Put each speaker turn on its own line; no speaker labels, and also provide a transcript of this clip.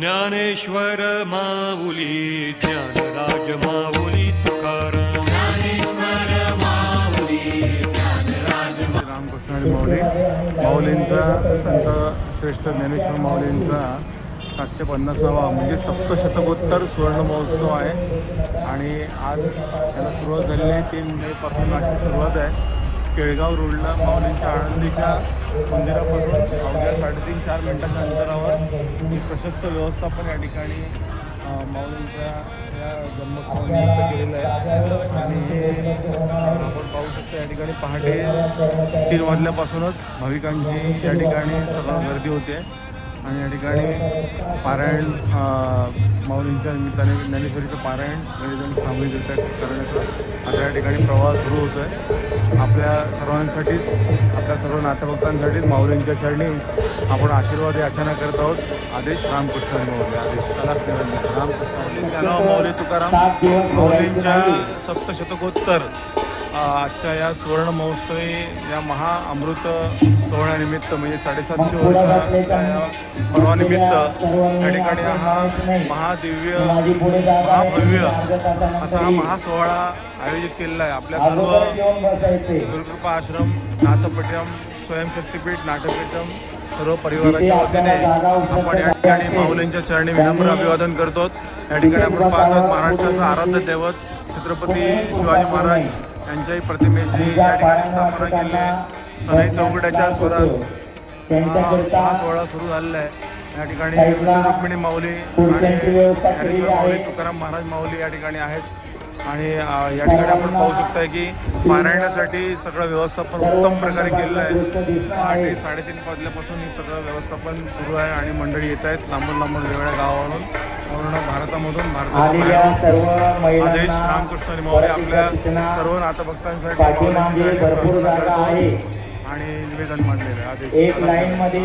ज्ञानेश्वर माऊली ज्ञानराज माऊली तुकाराम
रामकृष्ण आणि माऊली. माऊलींचा संत श्रेष्ठ ज्ञानेश्वर माऊलींचा सातशे पन्नासावा म्हणजे सप्तशतकोत्तर सुवर्ण महोत्सव आहे. आणि आज त्याला सुरुवात झालेली आहे. तीन मेपासून आजची सुरुवात आहे. केळगाव रोडला माऊलींच्या आळंदीच्या मंदिरापासून अवघ्या साडेतीन चार मिनिटाच्या अंतरावर प्रशस्त व्यवस्थापन या ठिकाणी माऊलींच्या या जन्मोत्सवानिमित्त केलेलं आहे. आणि हे आपण पाहू शकतो या ठिकाणी पहाटे तीन वाजल्यापासूनच भाविकांची या ठिकाणी सगळं गर्दी होते. आणि या ठिकाणी पारायण माऊलींच्या निमित्ताने ज्ञानेश्वरीचं पारायण सगळेजण सामूहिकरित्या करण्याचा आता या ठिकाणी प्रवाह सुरू होतो आहे आपल्या सर्वांसाठीच आपल्या सर्व नातेभक्तांसाठीच माऊलींच्या चरणी आपण आशीर्वाद याचना करत आहोत. आदेश रामकृष्ण माऊली आदेश. रामकृष्ण माऊली तुकाराम माऊलींच्या सप्तशतकोत्तर. आजच्या या सुवर्ण महोत्सवी या महा अमृत सोहळ्यानिमित्त म्हणजे साडेसातशे वर्षाच्या या पर्वानिमित्त या ठिकाणी हा महादिव्य महाभव्य असा हा महासोहळा आयोजित केलेला आहे. आपल्या सर्व गुरुकृपा आश्रम नाथपट्टम स्वयंशक्तीपीठ नाटपीठम सर्व परिवाराच्या वतीने आपण या ठिकाणी माऊलींच्या चरणी विनम्र अभिवादन करतो या ठिकाणी आपण पाहतात महाराष्ट्राचं आराध्य दैवत छत्रपती शिवाजी महाराज यांच्याही प्रतिमेची या ठिकाणी स्थापना केली. आहे सनई चौकड्याच्या स्वरात हा सोहळा सुरू झालेला आहे. या ठिकाणी रुक्मिणी माऊली आणि ज्ञानेश्वर माऊली तुकाराम महाराज माऊली या ठिकाणी आहेत. आणि या ठिकाणी आपण पाहू शकताय की पारायणासाठी सगळं व्यवस्थापन उत्तम प्रकारे केलेलं आहे. पहाटे साडेतीन वाजल्यापासून हे सगळं व्यवस्थापन सुरू आहे आणि मंडळी येत आहेत लांबून लांबून वेगवेगळ्या गावावरून. पूर्ण भारतामधून भारतात
सर्व
आदेश रामकृष्ण माऊली आपल्या सर्व नातभक्तांसाठी
भरपूर जागा आहे.
आणि निवेदन मांडलेलं आदेश
एक लाईन मध्ये